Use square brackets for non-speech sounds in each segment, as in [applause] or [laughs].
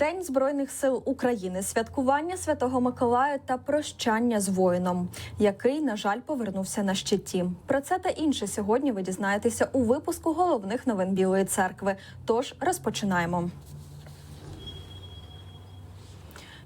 День Збройних сил України, святкування Святого Миколая та прощання з воїном, який, на жаль, повернувся на щиті. Про це та інше сьогодні ви дізнаєтеся у випуску головних новин Білої церкви. Тож розпочинаємо.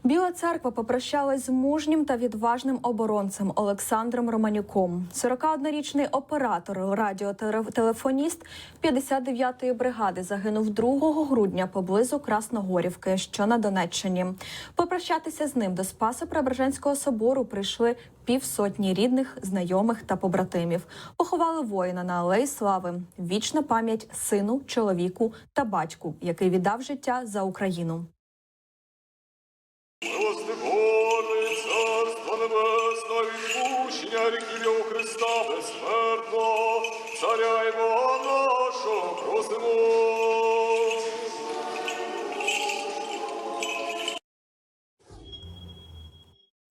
Біла церква попрощалась з мужнім та відважним оборонцем Олександром Романюком. 41-річний оператор, радіотелефоніст 59-ї бригади загинув 2 грудня поблизу Красногорівки, що на Донеччині. Попрощатися з ним до Спаса Преображенського собору прийшли півсотні рідних, знайомих та побратимів. Поховали воїна на алеї слави. Вічна пам'ять сину, чоловіку та батьку, який віддав життя за Україну.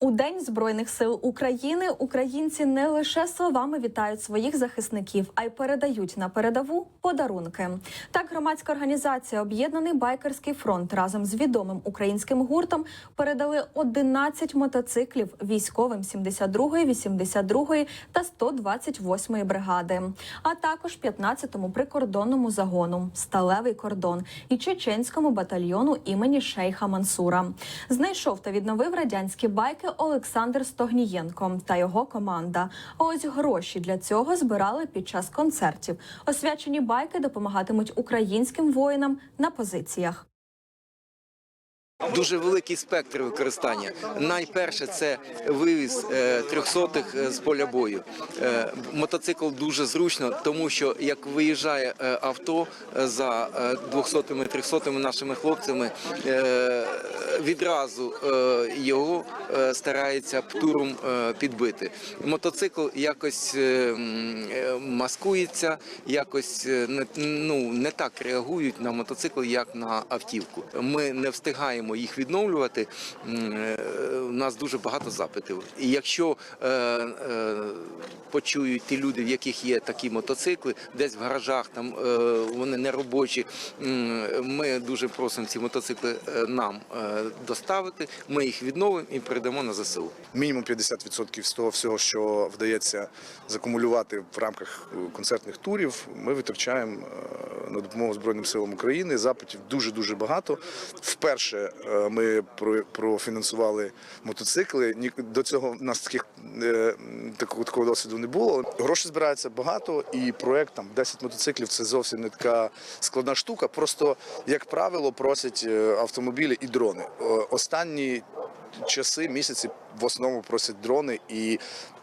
У День Збройних сил України українці не лише словами вітають своїх захисників, а й передають на передову подарунки. Так, громадська організація Об'єднаний байкерський фронт разом з відомим українським гуртом передали 11 мотоциклів військовим 72-ї, 82-ї та 128-ї бригади, а також 15-му прикордонному загону Сталевий кордон і чеченському батальйону імені Шейха Мансура. Знайшов та відновив радянські байки Олександр Стогнієнко та його команда. Ось гроші для цього збирали під час концертів. Освячені байки допомагатимуть українським воїнам на позиціях. Дуже великий спектр використання. Найперше це вивіз е, трьохсотих з поля бою. Е, Мотоцикл дуже зручно, тому що як виїжджає е, авто е, за двохсотими трьохсотими нашими хлопцями, е, відразу е, його е, старається птуром е, підбити. Мотоцикл якось е, е, маскується, якось е, ну, не так реагують на мотоцикл, як на автівку. Ми не встигаємо їх відновлювати. Е, У нас дуже багато запитів. І якщо е, е, почують ті люди, в яких є такі мотоцикли, десь в гаражах там вони не робочі, ми дуже просимо ці мотоцикли нам доставити. Ми їх відновимо і передамо на ЗСУ. мінімум 50% з того всього, що вдається закумулювати в рамках концертних турів, ми витрачаємо на допомогу Збройним силам України. Запитів дуже дуже багато. Вперше ми про- профінансували мотоцикли. До цього в нас таких е, такого, такого досвіду не було. Гроші збирається багато, і проект там 10 мотоциклів це зовсім не така складна штука. Просто як правило просять е, автомобілі і дрони. Е, Останні часи, місяці в основному просять дрони, і е,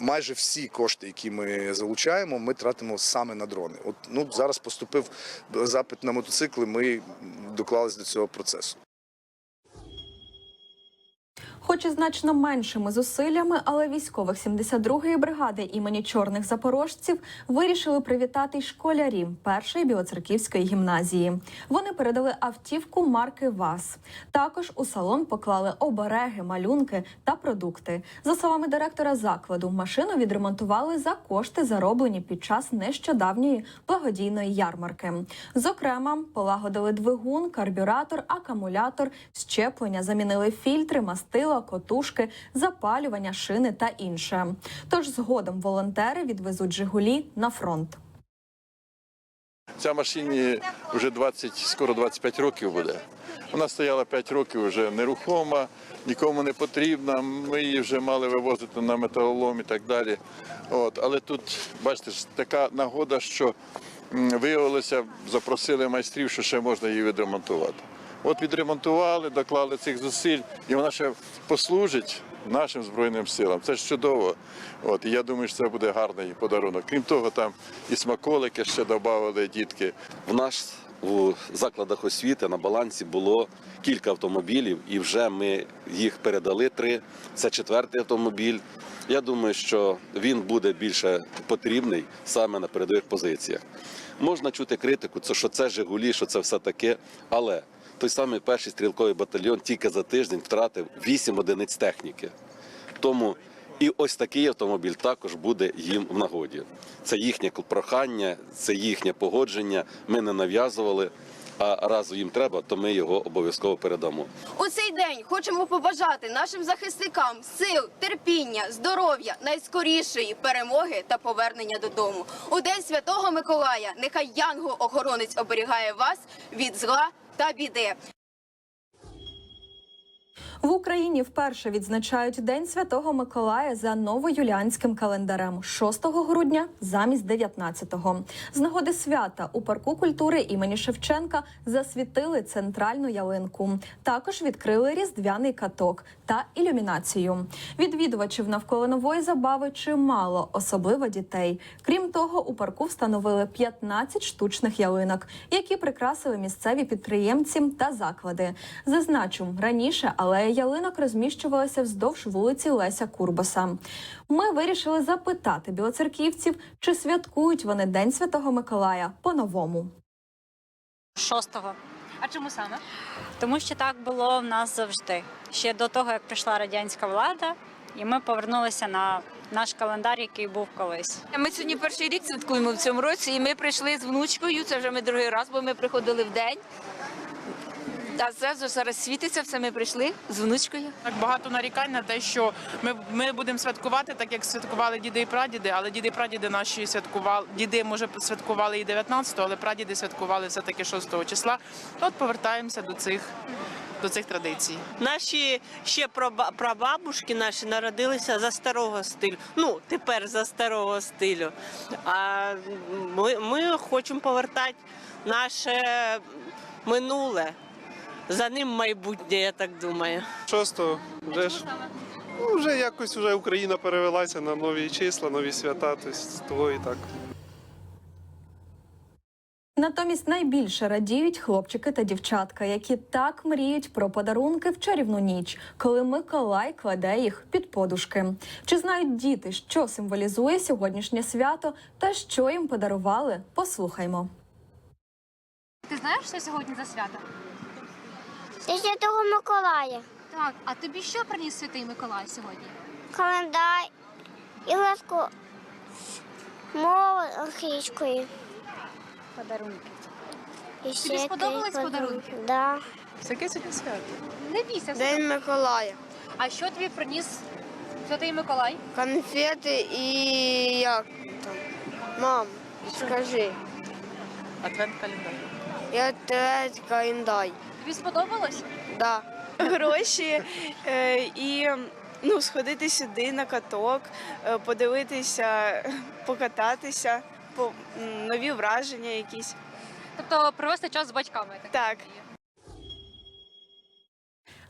майже всі кошти, які ми залучаємо, ми тратимо саме на дрони. От ну зараз поступив запит на мотоцикли. Ми доклались до цього процесу. Хоч і значно меншими зусиллями, але військових 72-ї бригади імені чорних запорожців вирішили привітати й школярі першої білоцерківської гімназії. Вони передали автівку марки ВАЗ. Також у салон поклали обереги, малюнки та продукти. За словами директора закладу, машину відремонтували за кошти, зароблені під час нещодавньої благодійної ярмарки. Зокрема, полагодили двигун, карбюратор, акумулятор, щеплення, замінили фільтри, мастила, котушки, запалювання, шини та інше. Тож згодом волонтери відвезуть Жигулі на фронт. Ця машині вже 20, скоро 25 років буде. Вона стояла 5 років вже нерухома, нікому не потрібна. Ми її вже мали вивозити на металолом і так далі. От. Але тут, бачите, така нагода, що виявилося, запросили майстрів, що ще можна її відремонтувати. От відремонтували, доклали цих зусиль, і вона ще послужить нашим Збройним силам. Це ж чудово. От, і я думаю, що це буде гарний подарунок. Крім того, там і смаколики ще додали дітки. В нас у закладах освіти на балансі було кілька автомобілів, і вже ми їх передали три. Це четвертий автомобіль. Я думаю, що він буде більше потрібний саме на передових позиціях. Можна чути критику, що це Жигулі, що це все таке, але той самий перший стрілковий батальйон тільки за тиждень втратив 8 одиниць техніки. Тому і ось такий автомобіль також буде їм в нагоді. Це їхнє прохання, це їхнє погодження. Ми не нав'язували. А разу їм треба, то ми його обов'язково передамо. У цей день хочемо побажати нашим захисникам сил, терпіння, здоров'я, найскорішої перемоги та повернення додому. У день святого Миколая нехай янгол-охоронець оберігає вас від зла та біди. В Україні вперше відзначають День Святого Миколая за новоюліанським календарем 6 грудня замість 19-го. З нагоди свята у парку культури імені Шевченка засвітили центральну ялинку. Також відкрили різдвяний каток та ілюмінацію. Відвідувачів навколо нової забави чимало, особливо дітей. Крім того, у парку встановили 15 штучних ялинок, які прикрасили місцеві підприємці та заклади. Зазначу, раніше алея ялинок розміщувалася вздовж вулиці Леся Курбаса. Ми вирішили запитати білоцерківців, чи святкують вони День Святого Миколая по-новому. Шостого. А чому саме? Тому що так було в нас завжди. Ще до того, як прийшла радянська влада, і ми повернулися на наш календар, який був колись. Ми сьогодні перший рік святкуємо в цьому році, і ми прийшли з внучкою. Це вже ми другий раз, бо ми приходили в день. А це вже зараз світиться, все ми прийшли з внучкою. Так багато нарікань на те, що ми, ми будемо святкувати так, як святкували діди і прадіди, але діди і прадіди наші святкували. Діди, може, святкували і 19-го, але прадіди святкували все-таки 6 числа. От повертаємося до цих, до цих традицій. Наші ще праба- прабабушки наші народилися за старого стилю. Ну, тепер за старого стилю. А ми, ми хочемо повертати наше минуле. За ним майбутнє, я так думаю. Шостого вже ж ну, вже якось вже Україна перевелася на нові числа, нові свята, тобто того і так. Натомість найбільше радіють хлопчики та дівчатка, які так мріють про подарунки в чарівну ніч, коли Миколай кладе їх під подушки. Чи знають діти, що символізує сьогоднішнє свято та що їм подарували? Послухаймо. Ти знаєш, що сьогодні за свято? Для Святого Миколая. Так, а тобі що приніс святий Миколай сьогодні? Календар і ласку мовою англійською. Подарунки. І ще сподобались якісь подарунки? Да. Яке сьогодні свято? Не бійся. День Миколая. А що тобі приніс святий Миколай? Конфети і як там? Мам, скажи. Адвент календар. Я третій календар. Тобі сподобалось? Да. Гроші [laughs] і ну, сходити сюди на каток, е, подивитися, покататися, по нові враження якісь. Тобто провести час з батьками. Так.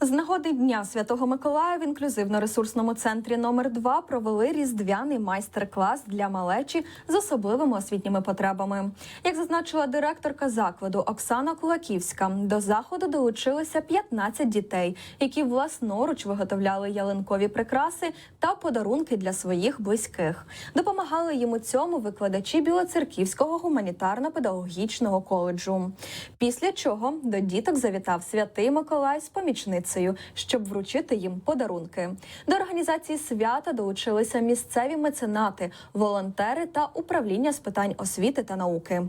З нагоди Дня Святого Миколая в інклюзивно-ресурсному центрі номер 2 провели різдвяний майстер-клас для малечі з особливими освітніми потребами. Як зазначила директорка закладу Оксана Кулаківська, до заходу долучилися 15 дітей, які власноруч виготовляли ялинкові прикраси та подарунки для своїх близьких. Допомагали їм у цьому викладачі Білоцерківського гуманітарно-педагогічного коледжу. Після чого до діток завітав святий Миколай з помічницею, щоб вручити їм подарунки. До організації свята долучилися місцеві меценати, волонтери та управління з питань освіти та науки.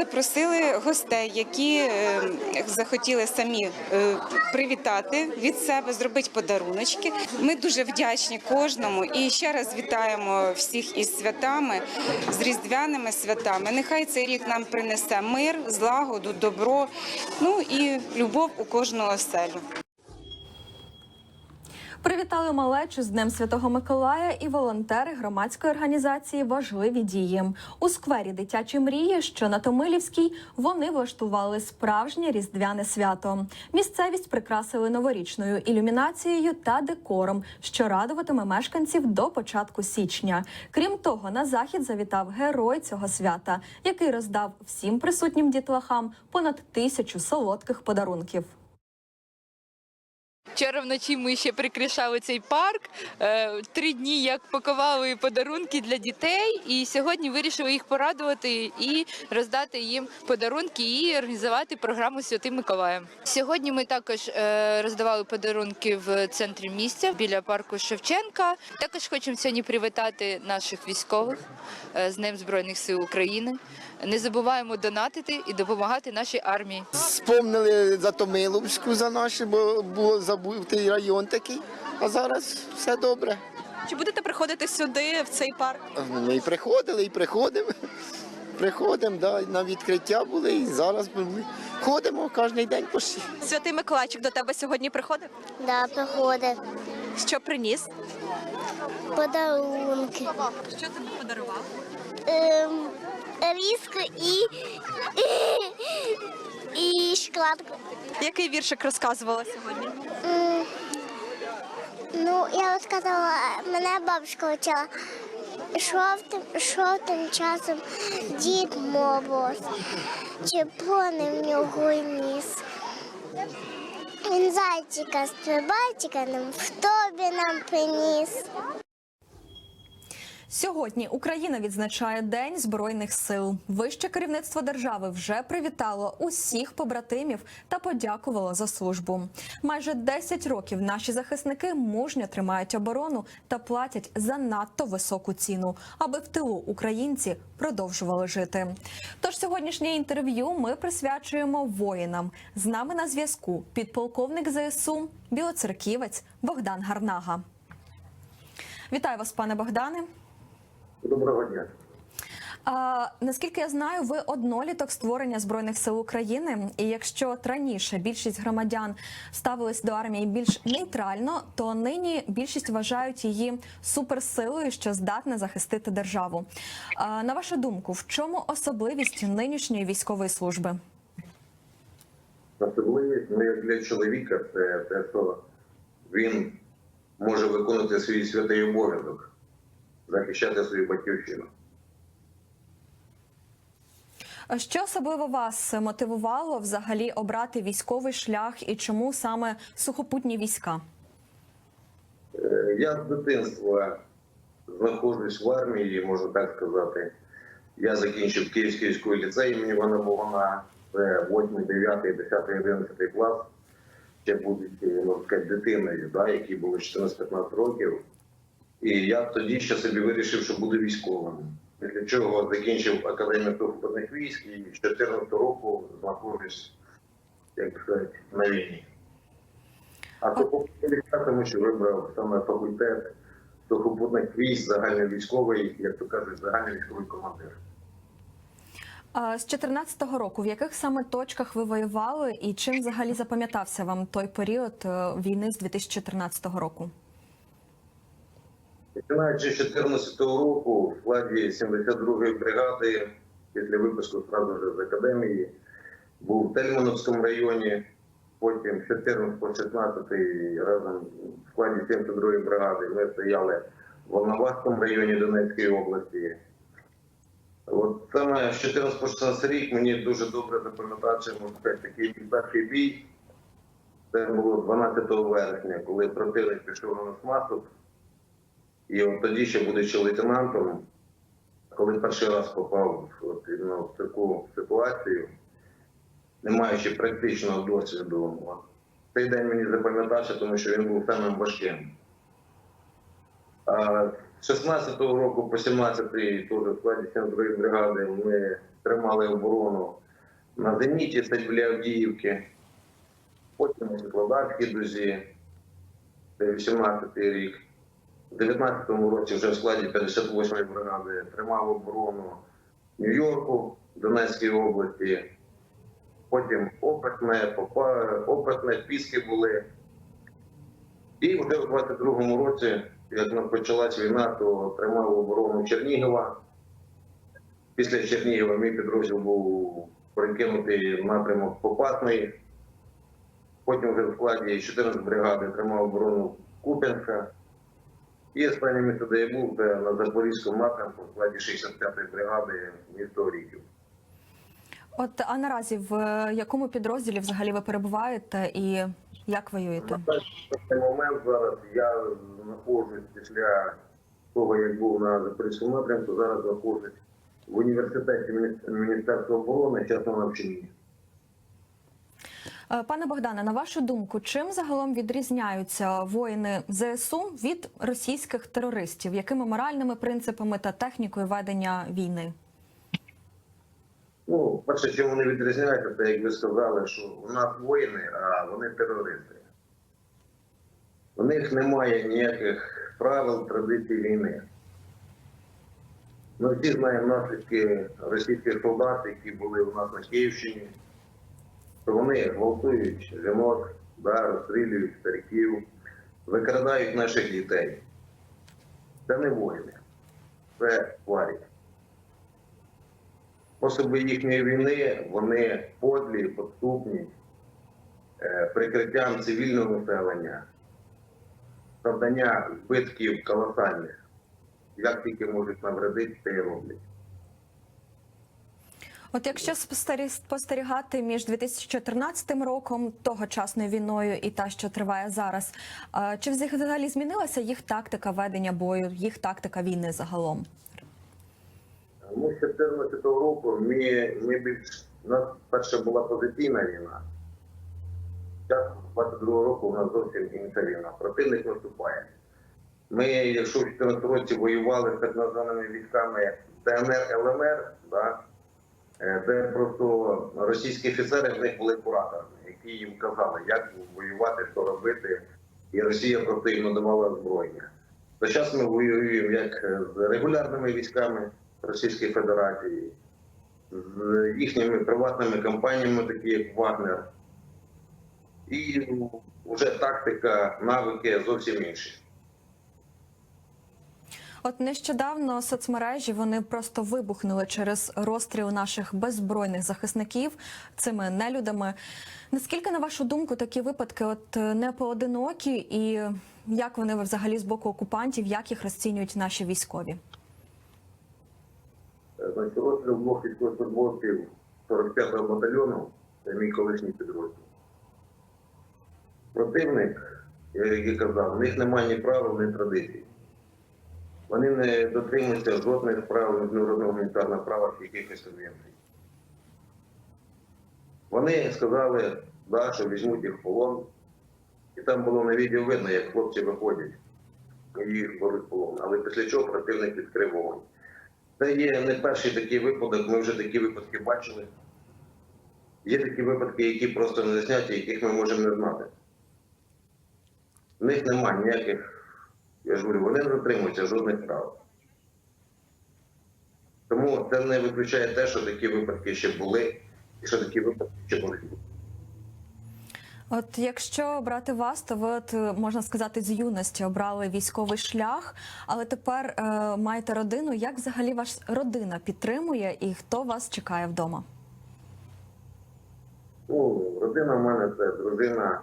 Запросили гостей, які е, захотіли самі е, привітати від себе, зробити подаруночки. Ми дуже вдячні кожному і ще раз вітаємо всіх із святами, з різдвяними святами. Нехай цей рік нам принесе мир, злагоду, добро, ну і любов у кожну оселю. Привітали малечу з Днем Святого Миколая і волонтери громадської організації Важливі дії у сквері дитячі мрії, що на Томилівській вони влаштували справжнє різдвяне свято. Місцевість прикрасили новорічною ілюмінацією та декором, що радуватиме мешканців до початку січня. Крім того, на захід завітав герой цього свята, який роздав всім присутнім дітлахам понад тисячу солодких подарунків. Вчора вночі ми ще прикрашали цей парк. е, Три дні як пакували подарунки для дітей, і сьогодні вирішили їх порадувати і роздати їм подарунки і організувати програму Святим Миколаєм. Сьогодні ми також е, роздавали подарунки в центрі місця біля парку Шевченка. Також хочемо сьогодні привітати наших військових е, з Днем Збройних сил України. Не забуваємо донатити і допомагати нашій армії. Спомнили за Томиловську за наше, бо було забутий район такий. А зараз все добре. Чи будете приходити сюди, в цей парк? Ми і приходили, і приходимо. Приходимо, да, на відкриття були, і зараз були. Ходимо кожен день почти. Святий Миколайчик до тебе сьогодні приходив? Да, приходить. Що приніс? Подарунки. Що тобі подарував? Ем, різку і, і, і шоколадку. Який віршик розказувала сьогодні? М, Ну, я розказала, мене бабушка вчила. Шов тим, часом дід Мороз, червоний в нього й ніс. Він зайчика стрибайчика нам в тобі нам приніс. Сьогодні Україна відзначає День збройних сил. Вище керівництво держави вже привітало усіх побратимів та подякувало за службу. Майже 10 років наші захисники мужньо тримають оборону та платять за надто високу ціну, аби в тилу українці продовжували жити. Тож сьогоднішнє інтерв'ю ми присвячуємо воїнам. З нами на зв'язку підполковник ЗСУ білоцерківець Богдан Гарнага. Вітаю вас, пане Богдане. Доброго дня. А, наскільки я знаю, ви одноліток створення збройних сил України. І якщо раніше більшість громадян ставились до армії більш нейтрально, то нині більшість вважають її суперсилою, що здатна захистити державу. А, на вашу думку, в чому особливість нинішньої військової служби? Особливість ну, як для чоловіка це те, що він може виконувати свій святий обов'язок, захищати свою батьківщину. Що особливо вас мотивувало взагалі обрати військовий шлях і чому саме сухопутні війська? Е, Я з дитинства знаходжусь в армії, можна так сказати. Я закінчив Київський військовий ліцей імені Івана Богона. Це 8, 9, 10, 11 клас. Ще будучи, можна сказати, дитиною, да, які було 14-15 років. І я тоді ще собі вирішив, що буду військовим. Для чого закінчив академію сухопутних військ і з 14 року знаходжусь, як сказати, на війні. А тому що вибрав саме факультет сухопутних військ, загальновійськовий, як то кажуть, загальний військовий командир. А З 14-го року в яких саме точках ви воювали і чим взагалі запам'ятався вам той період е, війни з 2014 року? Починаючи з 2014 року в складі 72-ї бригади після випуску сразу ж з академії був в Тельмановському районі, потім з 14 по 16 разом в складі 72-ї бригади ми стояли в Волноваському районі Донецької області. От саме з 14 по 16 рік мені дуже добре запам'ятався такий перший бій. Це було 12 вересня, коли противник пішов на нас наступ. І от тоді, ще будучи лейтенантом, коли перший раз попав от, в таку ситуацію, не маючи практичного досвіду, цей день мені запам'ятався, тому що він був самим важким. А з 16-го року по 17-й, теж складі 72-ї бригади, ми тримали оборону на Зеніті, стать біля Авдіївки, потім у Світлодарській дузі, це 18-й рік. У 19-му році вже в складі 58-ї бригади тримав оборону Нью-Йорку, Донецької області. Потім Опитне, Опитне, Піски були. І вже у 22-му році, як почалась війна, то тримав оборону Чернігова. Після Чернігова мій підрозділ був перекинутий в напрямок Попасної. Потім вже в складі 14 бригади тримав оборону Куп'янська. І останнє місце, де був, на Запорізькому напрямку в складі 65-ї бригади місто Оріхів. От а наразі в е, якому підрозділі взагалі ви перебуваєте і як воюєте? На цей момент зараз я знаходжусь після того, як був на Запорізькому напрямку, зараз знаходжусь в університеті Міністерства- оборони, чесно навчанні. Е, Пане Богдане, на вашу думку, чим загалом відрізняються воїни ЗСУ від російських терористів? Якими моральними принципами та технікою ведення війни? Перше, чим вони відрізняються, це як ви сказали, що у нас воїни, а вони терористи. У них немає ніяких правил, традицій війни. Ми всі знаємо наслідки російських солдат, які були у нас на Київщині, що вони гвалтують жінок, да, розстрілюють стариків, викрадають наших дітей. Це не воїни, це тварі. Способи їхньої війни вони подлі, підступні, е, прикриттям цивільного населення, завдання збитків колосальних. Як тільки можуть навредити, те й роблять. От якщо спостерігати між 2014 роком, тогочасною війною, і та, що триває зараз, чи взагалі змінилася їх тактика ведення бою, їх тактика війни загалом? Ну, з 2014 року ми, ми більш у нас перша була позиційна війна. Зараз 22 року у нас зовсім інша війна. Противник наступає. Ми, якщо в 2014 році воювали з так званими військами ТНР, ЛНР, да, де просто російські офіцери в них були кураторами, які їм казали, як воювати, що робити, і Росія просто їм надавала озброєння. Зараз ми воюємо як з регулярними військами Російської Федерації, з їхніми приватними компаніями, такі як Вагнер. І вже тактика, навики зовсім інші. От нещодавно соцмережі вони просто вибухнули через розстріл наших беззбройних захисників цими нелюдами. Наскільки, на вашу думку, такі випадки от е, не поодинокі, і як вони взагалі з боку окупантів, як їх розцінюють наші військові? Е, Значить, розстріл двох військовослужбовців 45-го батальйону, це мій колишній підрозділ. Противник, я казав, в них немає ні правил, ні традицій. Вони не дотримуються жодних правил міжнародного гуманітарного права якихось конвенцій. Вони сказали, да, що візьмуть їх в полон. І там було на відео видно, як хлопці виходять і їх беруть в полон. Але після чого противник відкрив вогонь. Це є не перший такий випадок, ми вже такі випадки бачили. Є такі випадки, які просто не засняті, яких ми можемо не знати. В них немає ніяких, я ж говорю, вони не дотримуються жодних прав. Тому це не виключає те, що такі випадки ще були, і що такі випадки ще будуть. От якщо брати вас, то ви от, можна сказати з юності обрали військовий шлях, але тепер е, маєте родину. Як взагалі ваша родина підтримує і хто вас чекає вдома? Ну, родина в мене це дружина,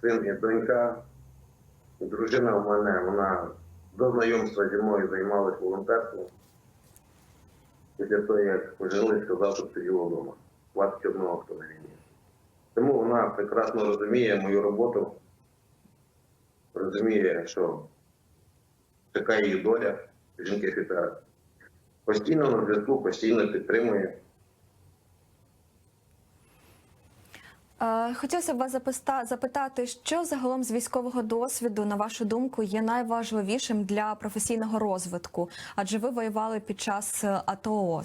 син і донька. Дружина в мене, вона до знайомства зі мною займалась волонтерством. Після того, як пожили, сказав, що сиділа вдома. 21 хто на війні. Тому вона прекрасно розуміє мою роботу, розуміє, що чекає її доля жінки офіцера. Постійно на зв'язку, постійно підтримує. Е, Хотілося б вас запитати, що загалом з військового досвіду, на вашу думку, є найважливішим для професійного розвитку? Адже ви воювали під час е, АТО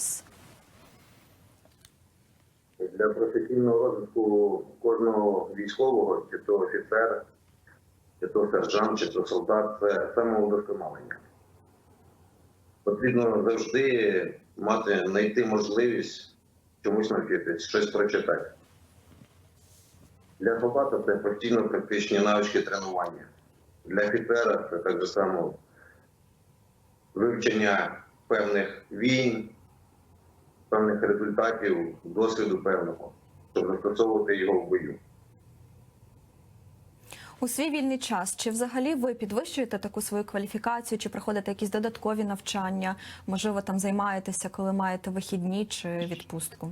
для професійного розвитку кожного військового, чи то офіцер, чи то сержант, чи то солдат це самоудосконалення. Потрібно завжди мати, знайти можливість чомусь навчитись, щось прочитати. Для солдата це постійно практичні навички тренування. Для офіцера це так само вивчення певних війн, певних результатів, досвіду певного, щоб застосовувати його в бою. У свій вільний час чи взагалі ви підвищуєте таку свою кваліфікацію, чи проходите якісь додаткові навчання? Можливо, там займаєтеся, коли маєте вихідні чи відпустку?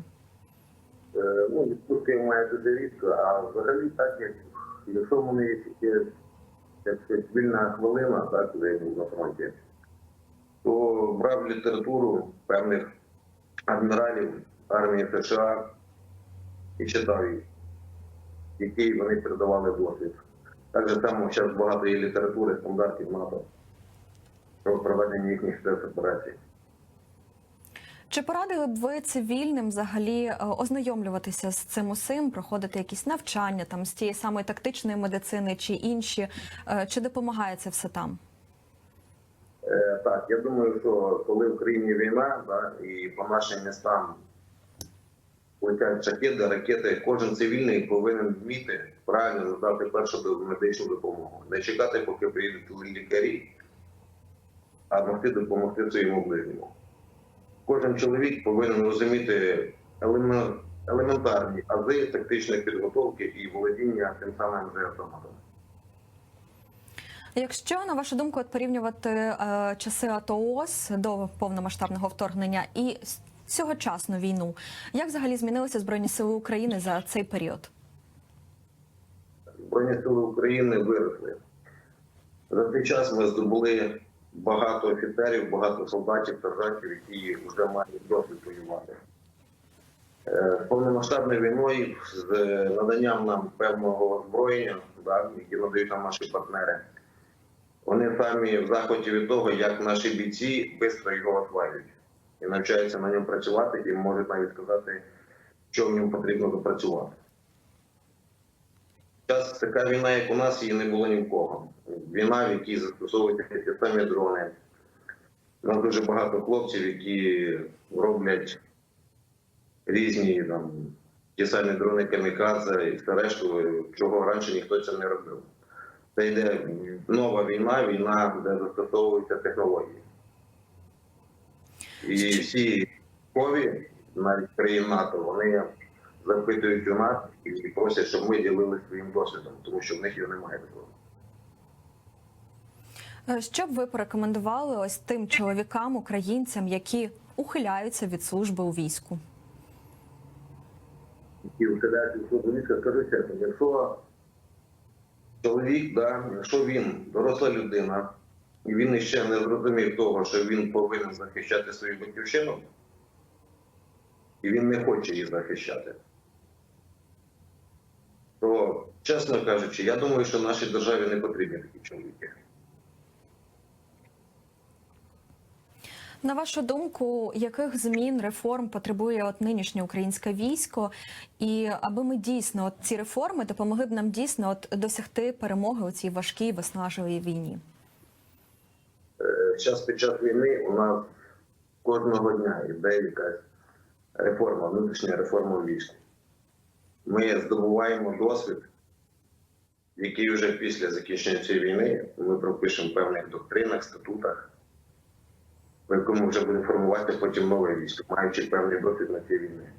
Ну, відпустки має рідко, а взагалі так, як якщо в мене є тільки як вільна хвилина, так, був на фронті, то брав літературу певних адміралів армії США і читав їх, які вони передавали досвід. Так же само зараз багато є літератури, стандартів НАТО про проведення їхніх спецоперацій. Чи порадили б ви цивільним взагалі е, ознайомлюватися з цим усім, проходити якісь навчання там з тієї самої тактичної медицини чи інші? Е, Чи допомагає це все там? Е, Так, я думаю, що коли в Україні війна, да, і по нашим містам летять шахеди, ракети, кожен цивільний повинен вміти правильно надати першу медичну допомогу. Не чекати, поки приїдуть лікарі, а могти допомогти своєму ближньому. Кожен чоловік повинен розуміти елементарні ази тактичної підготовки і володіння тим самим же автоматом. Якщо на вашу думку от порівнювати е, часи АТО ООС до повномасштабного вторгнення і сьогочасну війну, як взагалі змінилися збройні сили України за цей період? Збройні сили України виросли. За цей час ми здобули багато офіцерів, багато солдатів, сержантів, які вже мають досвід воювати. Е, повномасштабною війною, з наданням нам певного озброєння, да, які надають нам наші партнери, вони самі в захваті від того, як наші бійці швидко його осваюють і навчаються на ньому працювати, і можуть навіть сказати, що в ньому потрібно допрацювати. Зараз така війна, як у нас, її не було ні в кого. Війна, в якій застосовуються ті самі дрони. У нас дуже багато хлопців, які роблять різні там, ті самі дрони камікадзе і все решту, чого раніше ніхто це не робив. Це йде нова війна, війна, де застосовуються технології. І всі кові, навіть країн НАТО, вони запитують у нас і просять, щоб ми ділилися своїм досвідом, тому що в них його немає такого. Е, Що б ви порекомендували ось тим чоловікам, українцям, які ухиляються від служби у війську? І вселяють у чоловіка, скажу чесно, якщо чоловік, да, якщо він доросла людина, і він ще не зрозумів того, що він повинен захищати свою батьківщину, і він не хоче її захищати, то, чесно кажучи, я думаю, що нашій державі не потрібні такі чоловіки. На вашу думку, яких змін реформ потребує от нинішнє українське військо, і аби ми дійсно от ці реформи допомогли б нам дійсно от досягти перемоги у цій важкій виснажливій війні? Зараз під час війни у нас кожного дня йде якась реформа, внутрішня реформа в війську. Ми здобуваємо досвід, який вже після закінчення цієї війни ми пропишемо в певних доктринах, статутах, по якому вже буде формувати потім нове військо, маючи певний досвід на цій війні.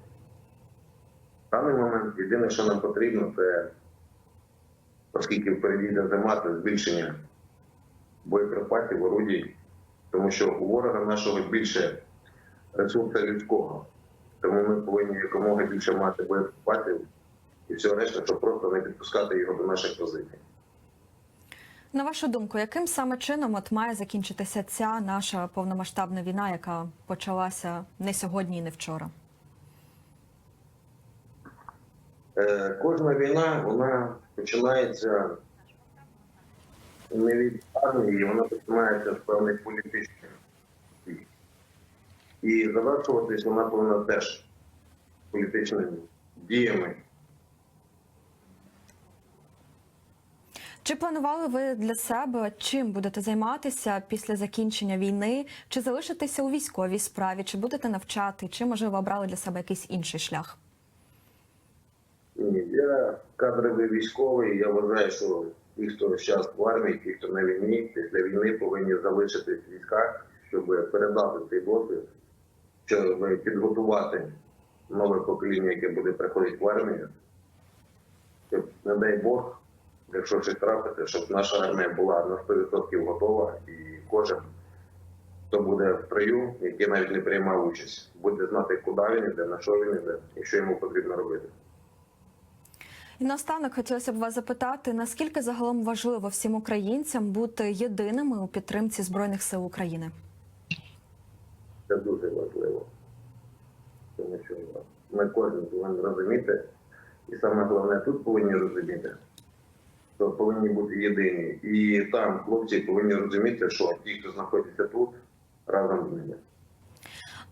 В даний момент єдине, що нам потрібно, це, оскільки впереді зима, це збільшення боєприпасів, орудій, тому що у ворога нашого більше ресурсу людського. Тому ми повинні якомога більше мати боєприпасів і все решта, щоб просто не підпускати його до наших позицій. На вашу думку, яким саме чином от має закінчитися ця наша повномасштабна війна, яка почалася не сьогодні і не вчора? Е, Кожна війна вона починається не від армії, вона починається з певних політичних дій. І завершуватись вона повинна теж політичними діями. Чи планували ви для себе чим будете займатися після закінчення війни? Чи залишитеся у військовій справі, чи будете навчати, чи можливо обрали для себе якийсь інший шлях? Я кадровий військовий. Я вважаю, що ті, хто зараз в армії, ті, хто на війні, після війни повинні залишитись в військах, щоб передати цей досвід, щоб підготувати нове покоління, яке буде приходити в армію. Щоб, не дай Бог, якщо щось трапиться, щоб наша армія була на 100% готова і кожен, хто буде в строю, який навіть не приймав участь, буде знати, куди він іде, на що він іде і що йому потрібно робити. І наостанок хотілося б вас запитати, наскільки загалом важливо всім українцям бути єдиними у підтримці збройних сил України? Це дуже важливо. Тому що ми кожен повинен розуміти, і саме головне тут повинні розуміти, повинні бути єдині. І там хлопці повинні розуміти, що ті, хто знаходиться тут, разом з ними.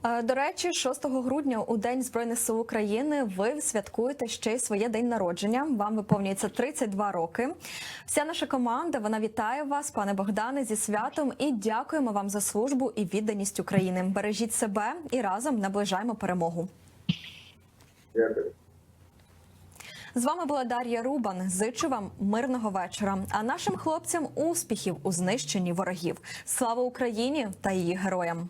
Е, До речі, 6 грудня у День Збройних сил України ви святкуєте ще й своє день народження. Вам виповнюється 32 роки. Вся наша команда вона вітає вас, пане Богдане, зі святом і дякуємо вам за службу і відданість України. Бережіть себе і разом наближаємо перемогу. Дякую. З вами була Дар'я Рубан. Зичу вам мирного вечора. А нашим хлопцям успіхів у знищенні ворогів. Слава Україні та її героям.